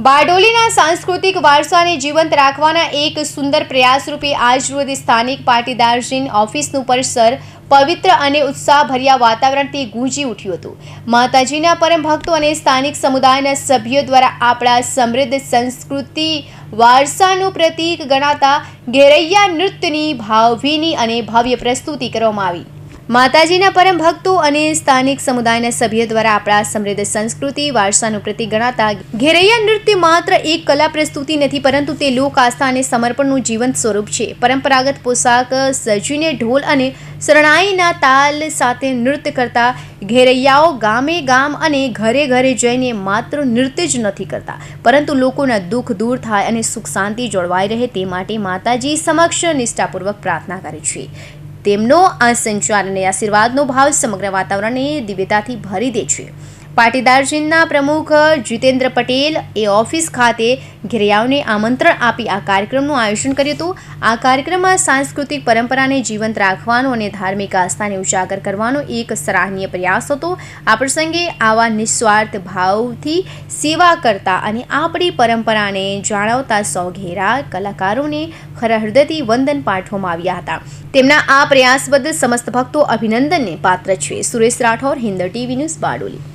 બારડોલીના સાંસ્કૃતિક વારસાને જીવંત રાખવાના એક સુંદર પ્રયાસ રૂપે આજરોજ સ્થાનિક પાટીદારજીન ઓફિસનું પરિસર પવિત્ર અને ઉત્સાહભર્યા વાતાવરણથી ગૂંજી ઉઠ્યું હતું. માતાજીના પરમ ભક્તો અને સ્થાનિક સમુદાયના સભ્યો દ્વારા આપણા સમૃદ્ધ સંસ્કૃતિ વારસાનું પ્રતીક ગણાતા ઘેરૈયા નૃત્યની, ભાવભીની અને ભવ્ય પ્રસ્તુતિ કરવામાં આવી. માતાજીના પરમ ભક્તો અને સ્થાનિક સમુદાયના સભ્યો દ્વારા આપણા સમૃદ્ધ સંસ્કૃતિ, વારસાનું પ્રતિક ગણાતા ઘેરૈયા નૃત્ય માત્ર એક કલા પ્રસ્તુતિ નથી, પરંતુ તે લોક આસ્થા અને સમર્પણનું જીવંત સ્વરૂપ છે. પરંપરાગત પોશાક, સજીને ઢોલ અને શરણાઈના તાલ સાથે નૃત્ય કરતા ઘેરૈયાઓ ગામે ગામ અને ઘરે ઘરે જઈને માત્ર નૃત્ય જ નથી કરતા, પરંતુ લોકોના દુઃખ દૂર થાય અને સુખ શાંતિ જળવાઈ રહે તે માટે માતાજી સમક્ષ નિષ્ઠાપૂર્વક પ્રાર્થના કરે છે. તેમનો આ સંચાર અને આશીર્વાદનો ભાવ સમગ્ર વાતાવરણને દિવ્યતાથી ભરી દે છે. પાટીદારજીના પ્રમુખ જીતેન્દ્ર પટેલ એ ઓફિસ ખાતે ઘેરિયાઓને આમંત્રણ આપી આ કાર્યક્રમનું આયોજન કર્યું હતું. આ કાર્યક્રમમાં સાંસ્કૃતિક પરંપરાને જીવંત રાખવાનો અને ધાર્મિક આસ્થાને ઉજાગર કરવાનો એક સરાહનીય પ્રયાસ હતો. આ પ્રસંગે આવા નિસ્વાર્થ ભાવથી સેવા કરતા અને આપણી પરંપરાને જાળવતા સૌ ઘેરા કલાકારોને ખરા વંદન પાઠવવામાં આવ્યા હતા. તેમના આ પ્રયાસ બદલ સમસ્ત ભક્તો અભિનંદનને પાત્ર છે. Suresh Rathod Hind TV news Bardoli.